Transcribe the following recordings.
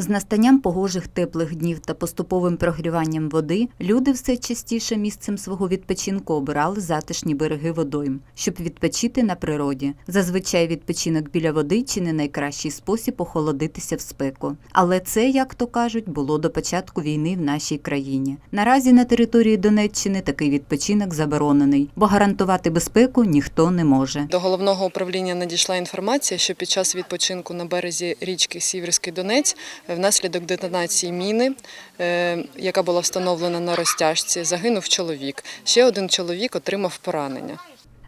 З настанням погожих теплих днів та поступовим прогріванням води люди все частіше місцем свого відпочинку обирали затишні береги водойм, щоб відпочити на природі. Зазвичай відпочинок біля води чи не найкращий спосіб охолодитися в спеку. Але це, як то кажуть, було до початку війни в нашій країні. Наразі на території Донеччини такий відпочинок заборонений, бо гарантувати безпеку ніхто не може. До головного управління надійшла інформація, що під час відпочинку на березі річки Сіверський Донець внаслідок детонації міни, е, яка була встановлена на розтяжці, загинув чоловік. Ще один чоловік отримав поранення.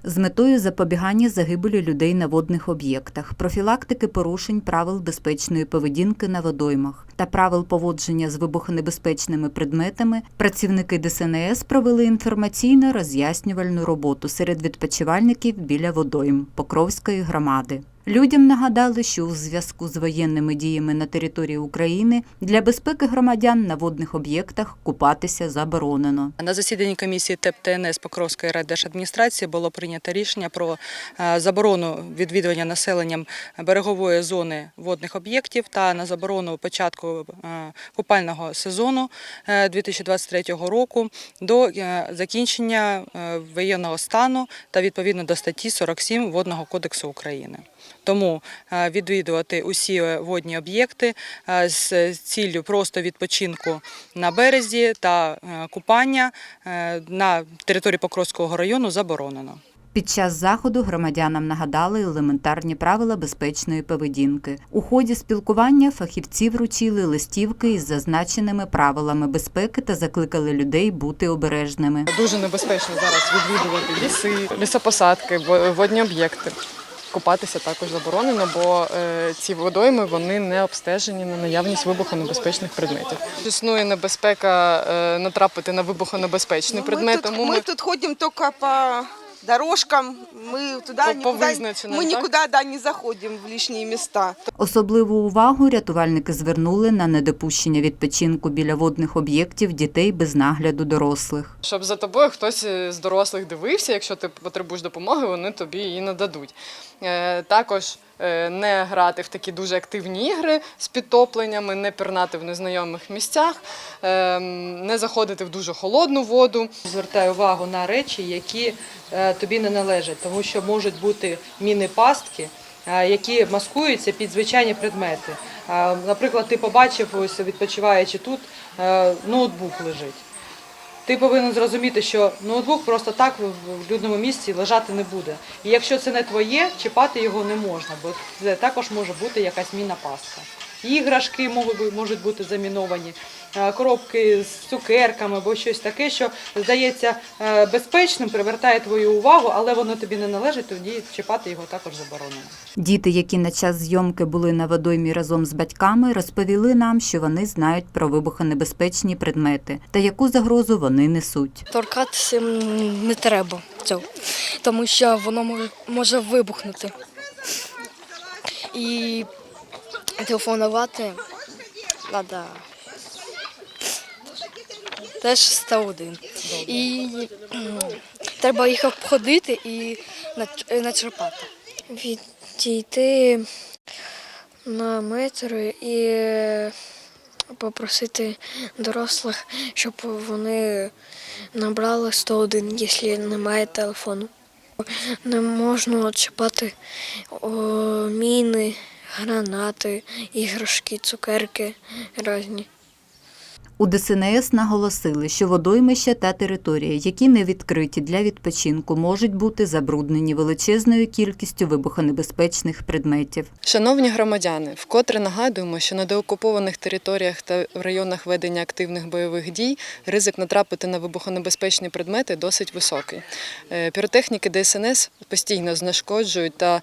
з метою запобігання загибелі людей на водних об'єктах, профілактики порушень правил безпечної поведінки на водоймах та правил поводження з вибухонебезпечними предметами, працівники ДСНС провели інформаційно роз'яснювальну роботу серед відпочивальників біля водойм Покровської громади. Людям нагадали, що у зв'язку з воєнними діями на території України для безпеки громадян на водних об'єктах купатися заборонено. На засіданні комісії ТЕП Покровської райдержадміністрації було прийнято рішення про е, заборону відвідування населенням берегової зони водних об'єктів та на заборону початку е, купального сезону е, 2023 року до е, закінчення е, воєнного стану та відповідно до статті 47 Водного кодексу України. Тому е, відвідувати усі водні об'єкти е, з ціллю просто відпочинку на березі та е, купання е, на території Покровського району заборонено. Під час заходу громадянам нагадали елементарні правила безпечної поведінки. У ході спілкування фахівці вручили листівки із зазначеними правилами безпеки та закликали людей бути обережними. Дуже небезпечно зараз відвідувати ліси, лісопосадки, водні об'єкти. Купатися також заборонено, бо е, ці водойми вони не обстежені на наявність вибухонебезпечних предметів. Існує небезпека е, натрапити на вибухонебезпечний Ну, предмет, Ми тут, тому ми... ми тут ходимо тільки по дорожкам, мы туда По- по никуда, вызначенным, мы да? никуда да, не заходим в лишние места. Особливу увагу рятувальники звернули на недопущення відпочинку біля водних об'єктів дітей без нагляду дорослих. щоб за тобою хтось е, з дорослих дивився. Якщо ти потребуєш допомоги, вони тобі її нададуть. Е, Також е, не грати в такі дуже активні ігри з підтопленнями, не пірнати в незнайомих місцях, е, не заходити в дуже холодну воду. Звертаю увагу на речі, які е, тобі не належать, тому що можуть бути міни-пастки, е, які маскуються під звичайні предмети. Е, Наприклад, ти побачив, ось відпочиваючи тут, е, ноутбук лежить. Ти повинен зрозуміти, що ноутбук просто так в людному місці лежати не буде. І якщо це не твоє, чіпати його не можна, бо це також може бути якась мінна пастка. Іграшки можуть бути заміновані, коробки з цукерками або щось таке, що здається е, безпечним, привертає твою увагу, але воно тобі не належить, тоді чіпати його також заборонено. Діти, які на час зйомки були на водоймі разом з батьками, розповіли нам, що вони знають про вибухонебезпечні предмети та яку загрозу вони несуть. Торкатися не треба цього, тому що воно може, може вибухнути. І телефонувати треба теж 101. І треба їх обходити і начерпати. Відійти на метр і попросити дорослих, щоб вони набрали 101, якщо немає телефону. Не можна чіпати о, міни, гранати, іграшки, цукерки різні. У ДСНС наголосили, що водоймища та території, які не відкриті для відпочинку, можуть бути забруднені величезною кількістю вибухонебезпечних предметів. Шановні громадяни, вкотре нагадуємо, що на деокупованих територіях та в районах ведення активних бойових дій ризик натрапити на вибухонебезпечні предмети досить високий. Е, Піротехніки ДСНС постійно знешкоджують та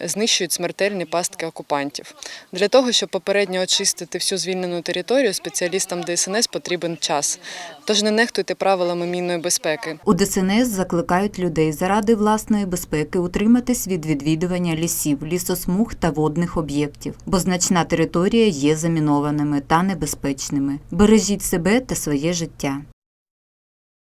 знищують смертельні пастки окупантів. Для того, щоб попередньо очистити всю звільнену територію, спеціалістам ДСНС потрібен час. Тож не нехтуйте правилами мінної безпеки. У ДСНС закликають людей заради власної безпеки утриматись від відвідування лісів, лісосмуг та водних об'єктів, бо значна територія є замінованими та небезпечними. Бережіть себе та своє життя.